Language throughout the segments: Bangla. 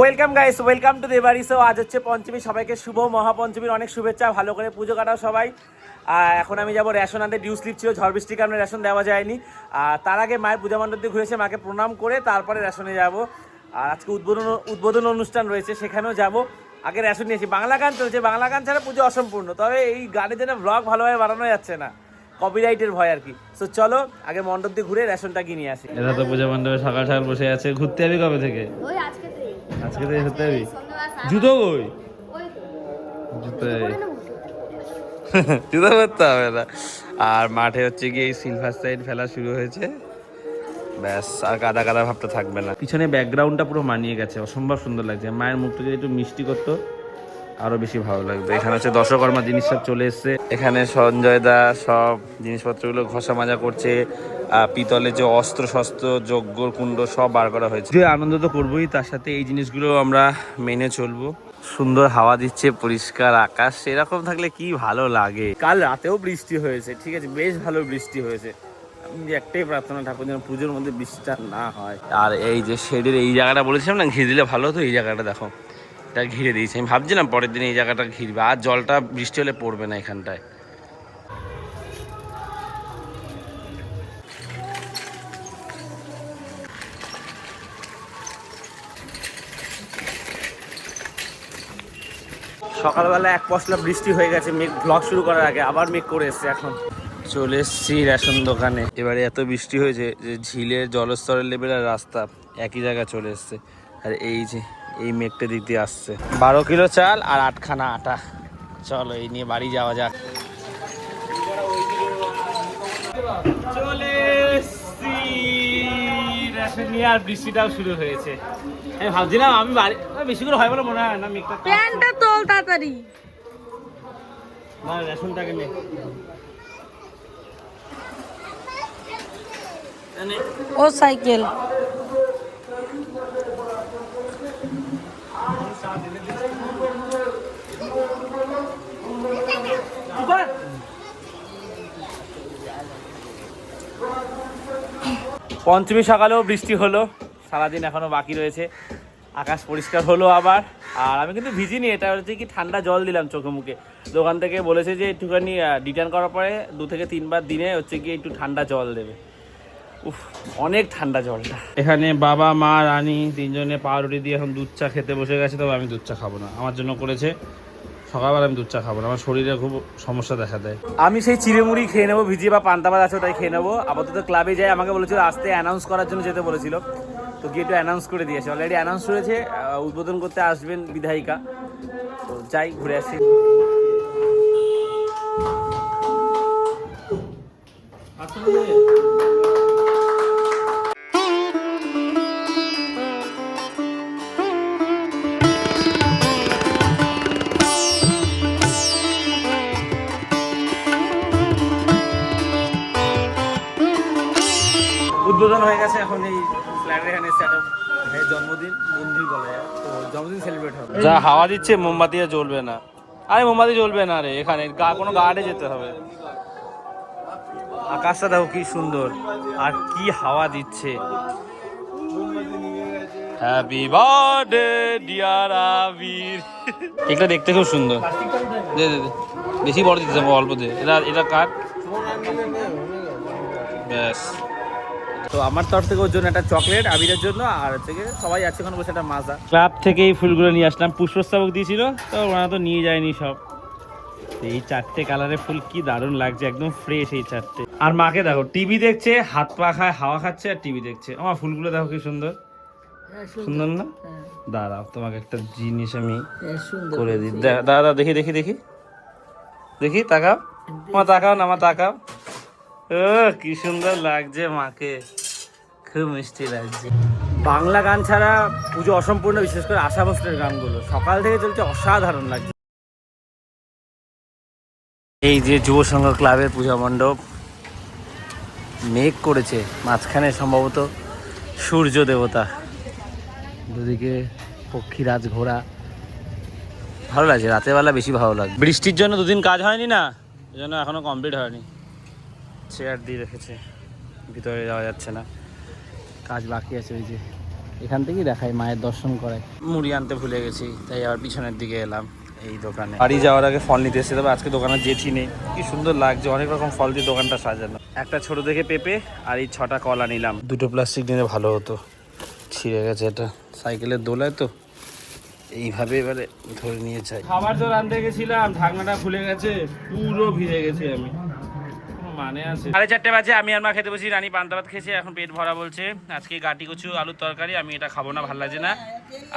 ওয়েলকাম গাইস ওয়েলকাম টু দেবারি সো আজ হচ্ছে পঞ্চমী। সবাইকে শুভ মহাপঞ্চমীর অনেক শুভেচ্ছা। ভালো করে পুজো কাটাও সবাই। আর এখন আমি যাব রেশন আনতে। ডিউ স্লিপ ছিল ঝড় বৃষ্টির কারণে রেশন দেওয়া যায়নি। আর তার আগে মায়ের পূজা মণ্ডপ দিয়ে ঘুরেছে মাকে প্রণাম করে তারপরে রেশনে যাব। আর আজকে উদ্বোধন উদ্বোধন অনুষ্ঠান রয়েছে সেখানেও যাব। আগে রেশন নিয়েছি বাংলা গান চলছে। বাংলা গান ছাড়া পুজো অসম্পূর্ণ। তবে এই গানের জন্য ব্লগ ভালোভাবে বানানো যাচ্ছে না। কপিরাইটের ভয় আর কি। সো চলো আগে মণ্ডপ দিয়ে ঘুরে রেশনটা কিনে আসি। এরা তো পূজা মণ্ডপে সকাল সকাল বসে আছে। ঘুরতে যাবি কবে থেকে? ওই আজকে থেকে। আজকে যাবি সন্ধ্যাবেলা স্নান- জুতো কই? জুতো জুতো করতে হবে না। আর মাঠে হচ্ছে গিয়ে সিলভার সাইড ফেলা শুরু হয়েছে। ব্যাস আর কাদা কাদা ভাবটা থাকবে না। পিছনে ব্যাকগ্রাউন্ডটা পুরো মানিয়ে গেছে অসম্ভব সুন্দর লাগছে। মায়ের মুখটা যদি একটু মিষ্টি করতো আরও বেশি ভালো লাগতো। এখানে হচ্ছে দশকর্মা জিনিস সব চলে এসছে। এখানে সঞ্জয় দা সব জিনিসপত্রগুলো ঘষা মাজা করছে। আহ, পিতলের যে অস্ত্র শস্ত্র যজ্ঞ কুণ্ড সব বার করা হয়েছে। যে আনন্দ তো করবোই তার সাথে এই জিনিসগুলো আমরা মেনে চলবো। সুন্দর হাওয়া দিচ্ছে পরিষ্কার আকাশ এরকম থাকলে কি ভালো লাগে? কাল রাতেও বৃষ্টি হয়েছে ঠিক আছে বেশ ভালো বৃষ্টি হয়েছে। আমি একটাই প্রার্থনা ঠাকুর যেন পুজোর মধ্যে বৃষ্টিটা না হয়। আর এই যে শেডের এই জায়গাটা বলেছিলাম না ঘিরে দিলে ভালো হতো এই জায়গাটা দেখো এটা ঘিরে দিয়েছে। আমি ভাবছিলাম পরের দিন এই জায়গাটা ঘিরবে আর জলটা বৃষ্টি হলে পড়বে না এখানটায়। সকালবেলা এক পশলা বৃষ্টি হয়ে গেছে মেঘ ব্লগ শুরু করার আগে আবার মেঘ করে এসছে এখন। চলে এসছি রেশন দোকানে। এবারে এত বৃষ্টি হয়েছে যে ঝিলের জলস্তরের লেভেল আর রাস্তা একই জায়গায় চলে এসছে। আর এই যে এই মেঘটা দিক দিয়ে আসছে। বারো কিলো চাল আর আটখানা আটা। চলো এই নিয়ে বাড়ি যাওয়া যাক। চলে নিয়ে আর বৃষ্টিটাও শুরু হয়েছে। আমি ভাবছিলাম আমি বাড়ি বেশি করে হয় বলে মনে হয় না মেঘটা প্যান্টটা তোল তাড়াতাড়ি। না রেশনটাকে নে। ও সাইকেল। পঞ্চমী সকালেও বৃষ্টি হলো, সারাদিন এখনও বাকি রয়েছে। আকাশ পরিষ্কার হলো আবার, আর আমি কিন্তু ভিজিনি, এটা হচ্ছে কি ঠান্ডা জল দিলাম চোখে মুখে। দোকান থেকে বলেছে যে একটুখানি রিটার্ন করার পরে দু থেকে তিনবার দিনে হচ্ছে কি একটু ঠান্ডা জল দেবে। উফ, অনেক ঠান্ডা জলটা এখানে বাবা, মা, রানী তিনজনে পাউরুটি দিয়ে এখন দুধ চা খেতে বসে গেছে, তবে আমি দুধ চা খাব না। আমার জন্য করেছে সকালবেলা আমি দুধ চা খাব না আমার শরীরে খুব সমস্যা দেখা দেয়। আমি সেই চিড়েমুড়ি খেয়ে নেব ভিজিয়ে বা পান্তা পান্তাবাদ আছে ওটাই খেয়ে নেব। আপাতত ক্লাবে যাই আমাকে বলেছিল আসতে অ্যানাউন্স করার জন্য যেতে বলেছিল। তো গিয়ে একটু অ্যানাউন্স করে দিয়েছে অলরেডি অ্যানাউন্স করেছে উদ্বোধন করতে আসবেন বিধায়িকা। তো যাই ঘুরে আসি। এখানে সেট জন্মদিন বন্ধুই বলা তো জন্মদিন সেলিব্রেট হবে। যা হাওয়া দিচ্ছে মোমবাতি আর জ্বলবে না। আরে মোমবাতি জ্বলবে না রে এখানে গা কোনো গার্ডে যেতে হবে। আকাশটা দেখো কি সুন্দর আর কি হাওয়া দিচ্ছে। Happy birthday dear Abir. এটা দেখতে খুব সুন্দর। দে দে দে। বেশি বড় দিতে যাব অল্প দে। এটা এটা কাট ব্যাস। তো আমার তরফ থেকে ওর জন্য একটা চকলেট আবিরের জন্য আর থেকে সবাই আছে ওখানে বসে একটা মাজা। ক্লাব থেকে এই ফুলগুলো নিয়ে আসলাম। পুষ্পস্তবক দিয়েছিল তো ওরা তো নিয়ে যায়নি সব। এই চারটে কালারের ফুল কি দারুণ লাগছে একদম ফ্রেশ এই চারটে। আর মাকে দেখো টিভি দেখছে হাত পা খায় হাওয়া খাচ্ছে আর টিভি দেখছে। আমার ফুলগুলো দেখো কি সুন্দর। সুন্দর। না? দাঁড়াও তোমাকে একটা জিনিস আমি করে দিই। দা- দাদা দেখি দেখি দেখি। দেখি তাকাও। মা তাকাও না মা তাকাও। ও কি সুন্দর লাগছে মাকে। খুব মিষ্টি লাগছে। বাংলা গান ছাড়া পুজো অসম্পূর্ণ, বিশেষ করে আশা ভোসলের গানগুলো। সকাল থেকে চলছে অসাধারণ লাগছে। এই যে যুব সংঘ ক্লাবের পূজা মণ্ডপ, মেঘ করেছে। মাঝখানে সম্ভবত সূর্য দেবতা। দুদিকে পক্ষীরাজ ঘোড়া। ভালো লাগছে, রাতের বেলা বেশি ভালো লাগে বৃষ্টির জন্য দুদিন কাজ হয়নি না? এই জন্য এখনও কমপ্লিট হয়নি। চেয়ার দিয়ে রেখেছে। ভিতরে যাওয়া যাচ্ছে না। কাজ বাকি আছে ওই যে। এখান থেকেই দেখাই মায়ের দর্শন করায় মুড়ি আনতে ভুলে গেছি তাই আবার পিছনের দিকে এলাম এই দোকানে। বাড়ি যাওয়ার আগে ফল নিতে এসেছে তবে আজকে দোকানে জেঠি নেই। কি সুন্দর লাগছে অনেক রকম ফল দিয়ে দোকানটা সাজানো। একটা ছোট দেখে পেঁপে আর এই ছটা কলা নিলাম। দুটো প্লাস্টিক নিলে ভালো হতো। ছিঁড়ে গেছে এটা। সাইকেলের দোলায় তো। এইভাবে এবারে ধরে নিয়ে যাই। খাবার তো রাঁধতে গেছিলাম ঢাকনাটা খুলে গেছে পুরো ভিজে গেছি আমি। মানে আছে? সাড়ে চারটে বাজে আমি আর মা খেতে বসি রানী পান্তা ভাত খেয়েছে এখন পেট ভরা বলছে। আজকে গাটি কচু আলুর তরকারি আমি এটা খাব না ভালো লাগছে না।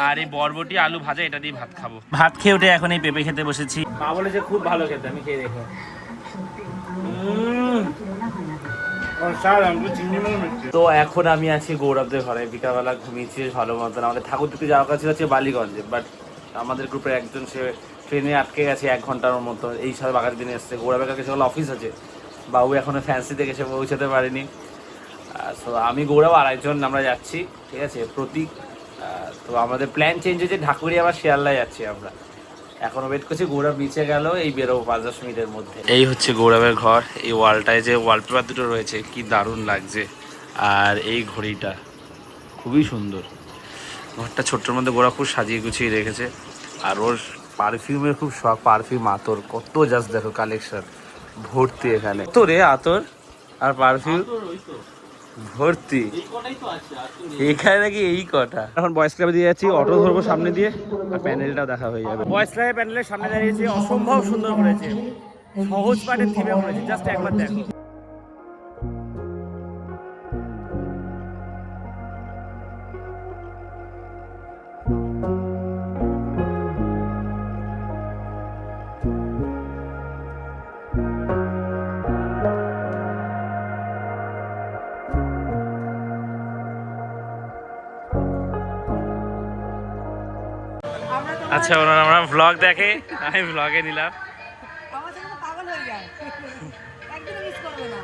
আর এই বরবটি আলু ভাজা এটা দিয়ে ভাত খাব। ভাত খেয়ে উঠে এখন এই পেঁপে খেতে বসেছি। মা বলেছে খুব ভালো খেতে আমি খেয়ে দেখো। তো এখন আমি আছি গৌরবদের ঘরে বিকালবেলা ঘুমিয়েছি ভালো মতন। আমাদের ঠাকুর দিতে যাওয়ার কাছে হচ্ছে বালিগঞ্জে বাট আমাদের গ্রুপের একজন সে ট্রেনে আটকে গেছে এক ঘণ্টার মতো। এই সাথে বাগার দিনে এসছে। গৌরবের কাছে সকাল অফিস আছে বাবু এখনও ফ্যান্সি থেকে সে পৌঁছাতে পারেনি। সো আমি গৌরব আর একজন আমরা যাচ্ছি, ঠিক আছে? প্রতীক তো আমাদের প্ল্যান চেঞ্জ হয়েছে, ঢাকুরি আবার শিয়ালদায় যাচ্ছি আমরা। এখনও ওয়েট করছি, গৌরব নিচে গেল, এই বেরোবো পাঁচ দশ মিনিটের মধ্যে। এই হচ্ছে গৌরবের ঘর, এই ওয়ালটায় যে ওয়ালপেপার দুটো রয়েছে, কি দারুণ লাগছে। আর এই ঘড়িটা, খুবই সুন্দর। ঘরটা ছোট্টর মধ্যে গোড়া খুব সাজিয়ে গুছিয়ে রেখেছে। আর ওর পারফিউমের খুব শখ পারফিউম আতর, কত জাস্ট দেখো কালেকশন ভর্তি এখানে। তো রে আতর আর পারফিউম ভর্তি। এখানে নাকি এই কটা। এখন বয়স ক্লাবে দিয়ে যাচ্ছি অটো ধরবো সামনে দিয়ে আর প্যান্ডেলটাও দেখা হয়ে যাবে। বয়স ক্লাবে প্যান্ডেলের সামনে দাঁড়িয়েছি অসম্ভব সুন্দর করেছে। সহজ পাঠের থিমে করেছে জাস্ট একবার দেখো। আচ্ছা ওনারা আমরা ভ্লগ দেখে আমি ভ্লগে নিলাম। পাগল হয়ে যায়। মিস করবে না।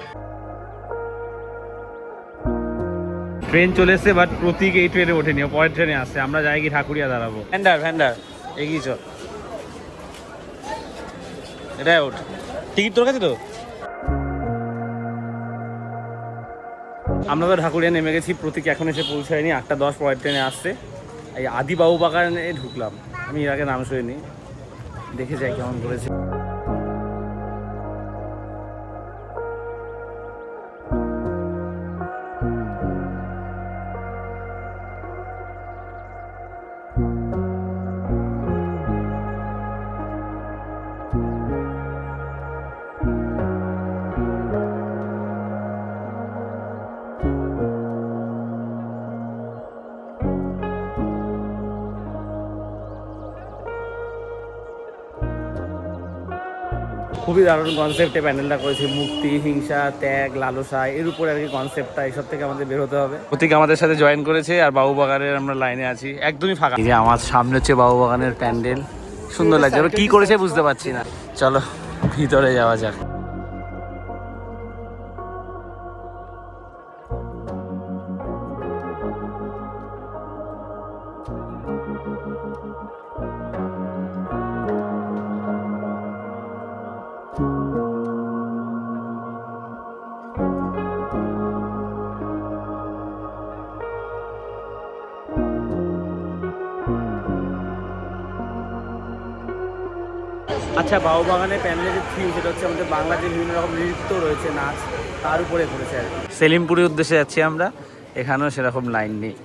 ট্রেন চলে এসছে বাট প্রতীক এই ট্রেনে ওঠেনি পরের ট্রেনে আসছে। আমরা যাই কি ঠাকুরিয়া দাঁড়াবো। ভ্যান্ডার ভ্যান্ডার এগিয়ে চল। এটাই ওঠ। টিকিট তোর কাছে তো? আমরা তো ঠাকুরিয়া নেমে গেছি প্রতীক এখন এসে পৌঁছায়নি। আটটা দশ পরের ট্রেনে আসছে। এই আদিবাবু বাগানে ঢুকলাম। আমি এর আগে নাম শুনিনি। দেখে যাই কেমন করেছে। খুবই দারুণ কনসেপ্টে প্যানেলটা করেছি। মুক্তি, হিংসা, ত্যাগ, লালসা, এর উপরে আর কি কনসেপ্টটা এসব থেকে আমাদের বের হতে হবে। প্রতীক আমাদের সাথে জয়েন করেছে আর বাবু বাগানের আমরা লাইনে আছি। একদমই ফাঁকা। এই যে আমার সামনে হচ্ছে বাবু বাগানের প্যান্ডেল। সুন্দর লাগছে। কি করেছে বুঝতে পারছি না। চলো, ভিতরে যাওয়া যাক। আচ্ছা বাবু বাগানের প্যান্ডেলের যে থিম সেটা হচ্ছে আমাদের বাংলা যে বিভিন্ন রকম নৃত্য রয়েছে নাচ তার উপরে করেছে আর কি। সেলিমপুরের উদ্দেশ্যে যাচ্ছি আমরা। এখানেও সেরকম লাইন নেই।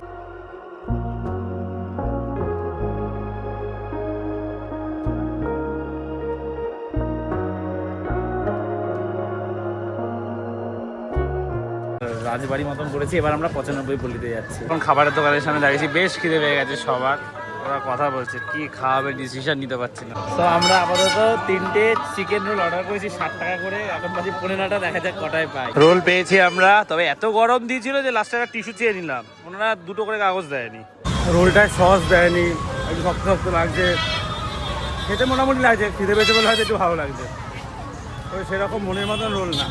রাজবাড়ি মতন করেছি এবার আমরা পঁচানব্বই পল্লিতে যাচ্ছি। এখন খাবারের দোকানের সামনে দাঁড়িয়েছি বেশ খিদে পেয়ে গেছে সবার। ওরা কথা বলছে কি খাওয়াবে ডিসিশন নিতে পারছি না। তো আমরা আপাতত তিনটে চিকেন রোল অর্ডার করেছি ষাট টাকা করে। এখন বাজে পনেরো নটা দেখা যাক কটায় পাই। রোল পেয়েছি আমরা তবে এত গরম দিয়েছিল যে লাস্টে একটা টিস্যু চেয়ে নিলাম। ওনারা দুটো করে কাগজ দেয়নি। রোলটায় সস দেয়নি একটু শক্ত শক্ত লাগছে। খেতে মোটামুটি লাগছে খিদে পেয়েছে বলে হয়তো একটু ভালো লাগছে। তবে সেরকম মনের মতন রোল না।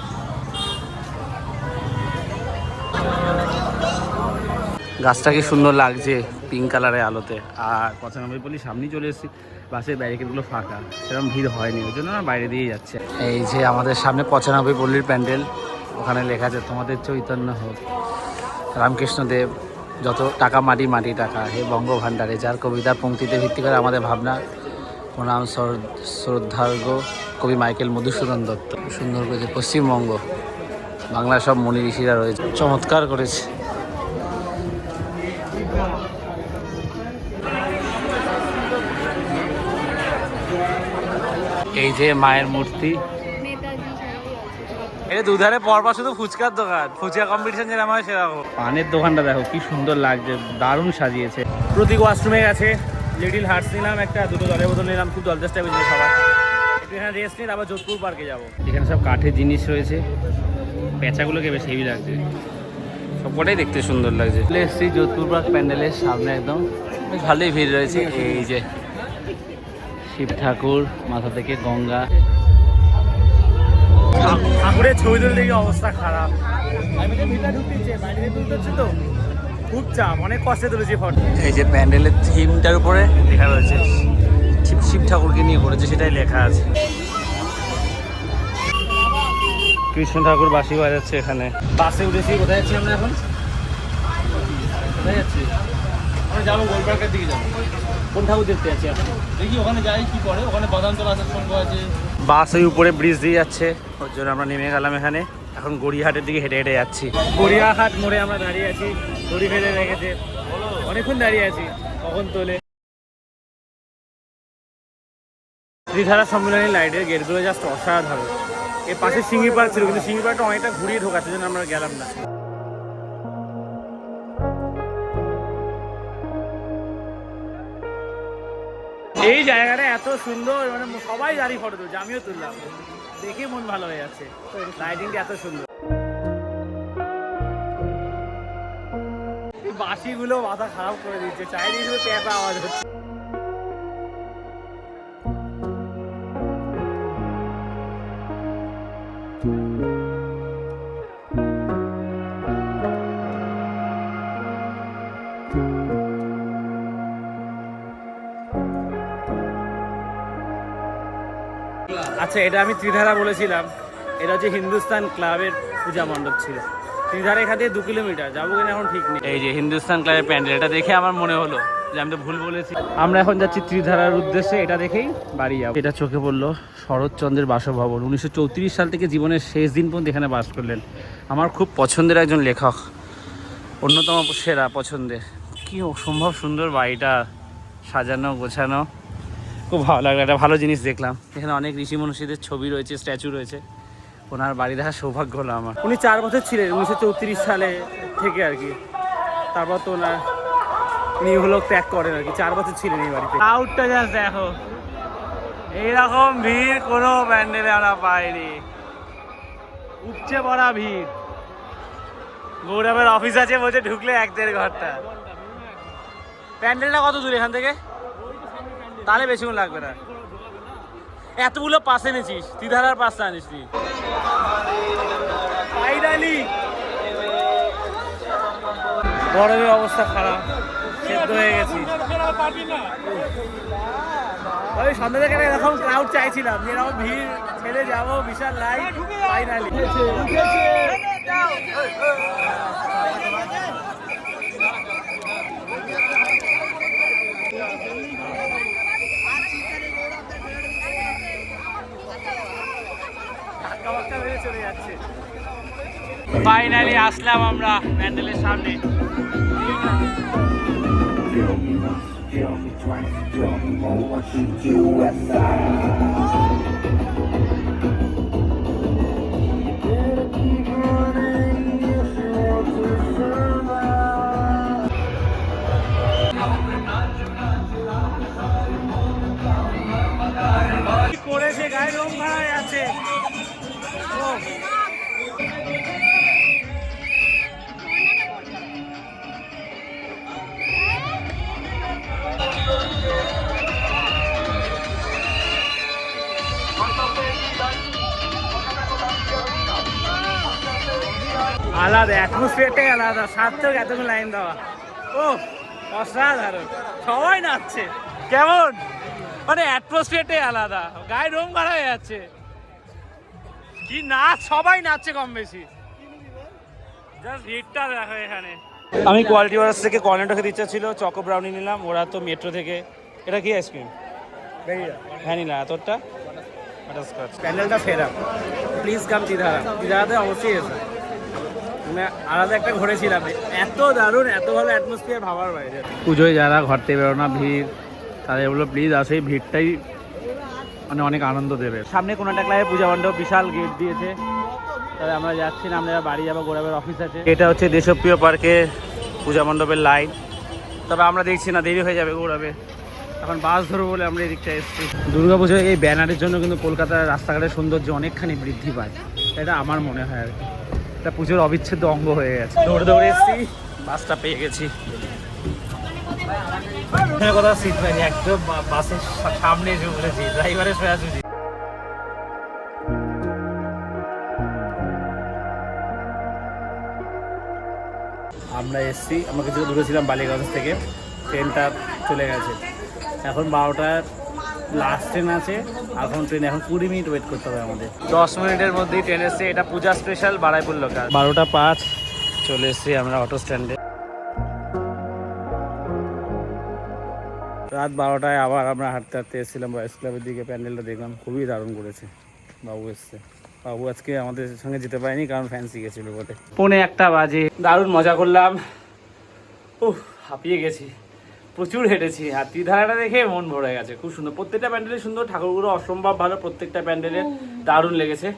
গাছটা কি সুন্দর লাগছে? পিঙ্ক কালারের আলোতে। আর পঁচানব্বই পল্লি সামনেই চলে এসেছি। বাসের ব্যারিকেডগুলো ফাঁকা। সেরকম ভিড় হয়নি, ওই জন্য না বাইরে দিয়েই যাচ্ছে। এই যে আমাদের সামনে পঁচানব্বই পল্লীর প্যান্ডেল, ওখানে লেখা আছে, তোমাদের চৈতন্য হোক। রামকৃষ্ণ দেব যত টাকা মাটি মাটি টাকা, হে বঙ্গভাণ্ডারে, যার কবিতার পঙ্ক্তিতে ভিত্তি করে আমাদের ভাবনা, প্রণাম শ্র- শ্রদ্ধার্ঘ কবি মাইকেল মধুসূদন দত্ত। সুন্দর করেছে পশ্চিমবঙ্গ, বাংলার সব মনি ঋষিরা রয়েছে। চমৎকার করেছে। এই যে মায়ের মূর্তি। এটা দুধারে পরপর শুধু ফুচকার দোকান। ফুচকা কম্পিটিশন যেরকম হয় সেরকম। পানের দোকানটা দেখো, কি সুন্দর লাগছে, দারুণ সাজিয়েছে। প্রতীক ওয়াশরুমে গেছে লিটিল হার্টস নিলাম একটা, দুটো জলের বোতল নিলাম, খুব জল চেষ্টা পেয়েছিল সবার। এখানে রেস্ট নিয়ে আবার যোধপুর পার্কে যাব। এখানে সব কাঠের জিনিস রয়েছে, পেঁচাগুলোকে বেশ হেভি লাগছে। সবকটাই দেখতে সুন্দর লাগছে। চলে এসেছি যোধপুর পার্ক প্যান্ডেলের সামনে একদম। বেশ ভালোই ভিড় রয়েছে, এই যে শিব ঠাকুর মাথা থেকে গঙ্গা। ঠাকুরের ছবি তুলতে গিয়ে অবস্থা খারাপ। আমি তো ভিতরে ঢুকতেছে বাইরে তুলতে হচ্ছে তো। খুব চাপ অনেক কষ্টে তুলেছি ফটো। এই যে প্যান্ডেলের থিমটার উপরে লেখা রয়েছে শিব শিব ঠাকুরকে নিয়ে করেছে সেটাই লেখা আছে। কৃষ্ণ ঠাকুর বাজাচ্ছে এখানে। বাসে উঠেছি কোথায় যাচ্ছি আমরা এখন? কোথায় যাচ্ছি? আমরা যাব গোলপার্কের দিকে যাব। কোন ঠাকুর দেখতে যাচ্ছি এখন দেখি ওখানে যাই কি করে? ওখানে বাদামতলা আসার সঙ্গ আছে। বাস ওই উপরে ব্রিজ দিয়ে যাচ্ছে। ওর জন্য আমরা নেমে গেলাম এখানে। এখন গড়িয়াহাটের দিকে হেঁটে হেঁটে যাচ্ছি। গড়িয়াহাট মোড়ে আমরা দাঁড়িয়ে আছি। দড়ি ফেলে রেখেছে। অনেকক্ষণ দাঁড়িয়ে আছি। কখন তোলে? ত্রিধারা সম্মেলনী লাইটের গেটগুলো জাস্ট অসাধারণ। এর পাশে সিঙ্গি পার্ক ছিল কিন্তু সিঙ্গি পার্কটা অনেকটা ঘুরিয়ে ঢোকাচ্ছে জন্য আমরা গেলাম না। এই জায়গাটা এত সুন্দর মানে সবাই দাঁড়িয়ে ফটো তুলছে, আমিও তুললাম। দেখে মন ভালো হয়ে যাচ্ছে। লাইটিংটা এত সুন্দর। বাসিগুলো মাথা খারাপ করে দিচ্ছে শুধু প্যাপা আওয়াজ হচ্ছে। আচ্ছা এটা আমি ত্রিধারা বলেছিলাম। এটা হচ্ছে হিন্দুস্তান ক্লাবের পূজা মণ্ডপ ছিল। ত্রিধারা এখান থেকে দু কিলোমিটার যাব কিনা এখন ঠিক নেই। এই যে হিন্দুস্তান ক্লাবের প্যান্ডেল এটা দেখে আমার মনে হলো যে আমি তো ভুল বলেছি। আমরা এখন যাচ্ছি ত্রিধারার উদ্দেশ্যে এটা দেখেই বাড়ি যাব। এটা চোখে পড়ল শরৎচন্দ্রের বাসভবন। উনিশশো চৌত্রিশ সাল থেকে জীবনের শেষ দিন পর্যন্ত এখানে বাস করলেন। আমার খুব পছন্দের একজন লেখক অন্যতম সেরা পছন্দের। কি অসম্ভব সুন্দর বাড়িটা সাজানো গোছানো। খুব ভালো লাগল একটা ভালো জিনিস দেখলাম। এখানে অনেক ঋষি মনীষীদের ছবি রয়েছে স্ট্যাচু রয়েছে। ওনার বাড়ি দেখার সৌভাগ্য হলো আমার। উনি চার বছর ছিলেন উনিশশো চৌত্রিশ সালে থেকে আর কি। তারপর তো ওনার উনি হলো ত্যাগ করেন আর কি চার বছর ছিলেন এই বাড়িতে। আউটটা জাস্ট দেখো। এইরকম ভিড় কোনো প্যান্ডেলে আমরা পাইনি। উপচে পড়া ভিড়। গৌরবের অফিস আছে বলছে ঢুকলে এক দেড় ঘণ্টা। প্যান্ডেলটা কত দূর এখান থেকে? তাহলে বেশিক্ষণ লাগবে না। এতগুলো পাশে এনেছিস তিধারার পাশে আনিস নি। ফাইনালি গরমের অবস্থা খারাপ সেদ্ধ হয়ে গেছি। ওই সন্ধ্যা থেকে এরকম ক্রাউড চাইছিলাম যে এরকম ভিড় ছেড়ে যাব বিশাল লাইট ফাইনালি চলে যাচ্ছে ফাইনালি আসলাম আমরা প্যান্ডেলের সামনে। করেছে? গায়ে রং ভাড়া আছে। আলাদা অ্যাটমসফিয়ারটাই আলাদা। সার্থক এতক্ষণ লাইন দেওয়া। ও অসাধারণ। সবাই নাচছে। কেমন? মানে অ্যাটমসফিয়ারটাই আলাদা। গায়ে রং করা হয়ে যাচ্ছে। কি নাচ সবাই নাচছে কম বেশি। জাস্ট ভিড়টা দেখো এখানে। আমি কোয়ালিটি ওয়ার্স থেকে কর্নেটো খেতে ইচ্ছা ছিল চকো ব্রাউনি নিলাম ওরা তো মেট্রো থেকে। এটা কি আইসক্রিম ভ্যানিলা। তোরটা বাটারস্কচ প্যান্ডেলটা ফেরা প্লিজ কাম তিধারা তিধারাতে অবশ্যই এসো। মানে আলাদা একটা ঘুরেছিলাম। এত দারুণ, এত ভালো অ্যাটমসফিয়ার ভাবার বাইরে। পুজোয় যারা ঘর থেকে বেরোনা ভিড়, তাদের বলল প্লিজ আসো, এই ভিড়টাই মানে অনেক আনন্দ দেবে। সামনে কোনো একটা ক্লাবে পূজা মণ্ডপ, বিশাল গেট দিয়েছে। তবে আমরা যাচ্ছি না, আমরা বাড়ি যাব গোড়াবের অফিস আছে। এটা হচ্ছে দেশপ্রিয় পার্কে পূজা মণ্ডপের লাইন তবে আমরা দেখছি না, দেরি হয়ে যাবে গৌরবে এখন বাস ধরবো বলে আমরা এদিকটা এসেছি। দুর্গা পুজোয় এই ব্যানারের জন্য কিন্তু কলকাতার রাস্তাঘাটের সৌন্দর্য অনেকখানি বৃদ্ধি পায়। এটা আমার মনে হয় আর কি। এটা পুজোর অবিচ্ছেদ্য অঙ্গ হয়ে গেছে। দৌড়ে দৌড়ে এসেছি, বাসটা পেয়ে গেছি। এখানে কোথাও সিট পাইনি একদম বাসের সামনে এসে বলেছি ড্রাইভারের সোজাসুজি আমরা এসছি, আমরা কিছু দূরে ছিলাম বালিগঞ্জ থেকে ট্রেনটা চলে গেছে। এখন বারোটার লাস্ট ট্রেন আছে এখন ট্রেন এখন কুড়ি মিনিট ওয়েট করতে হবে আমাদের। দশ মিনিটের মধ্যেই ট্রেন এসছে, এটা পূজা স্পেশাল বারাইপুর লোকাল বারোটা পাঁচ, চলে এসছি আমরা অটো স্ট্যান্ডে রাত বারোটায় আবার আমরা হাঁটতে হাঁটতে এসেছিলাম বয়স ক্লাবের দিকে, প্যান্ডেলটা দেখলাম, খুবই দারুণ করেছে। বাবু এসছে। বাবু আজকে আমাদের সঙ্গে যেতে পারেনি, কারণ ফ্যান্সি গেছিল বটে। পৌনে একটা বাজে, দারুণ মজা করলাম। উহ হাঁপিয়ে গেছি। প্রচুর হেঁটেছি। আর তীরধারাটা দেখে মন ভরে গেছে। খুব সুন্দর। প্রত্যেকটা প্যান্ডেলে সুন্দর। ঠাকুরগুলো অসম্ভব ভালো প্রত্যেকটা প্যান্ডেলে। দারুণ লেগেছে।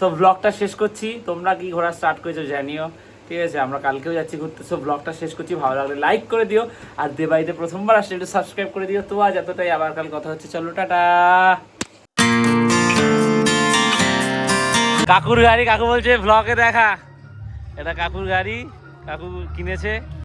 সব ব্লগটা শেষ করছি। তোমরা কি ঘোরা স্টার্ট করেছ জানিও। ঠিক আছে? আমরা কালকেও যাচ্ছি ঘুরতে। সব ব্লগটা শেষ করছি। ভালো লাগলে লাইক করে দিও। আর দেবাইতে প্রথমবার আসলে একটু সাবস্ক্রাইব করে দিও। তো আজ এতটাই। আবার কাল কথা হচ্ছে। চলো টাটা। কাকুর গাড়ি কাকু বলছে ব্লগে দেখা। এটা কাকুর গাড়ি। কাকু কিনেছে।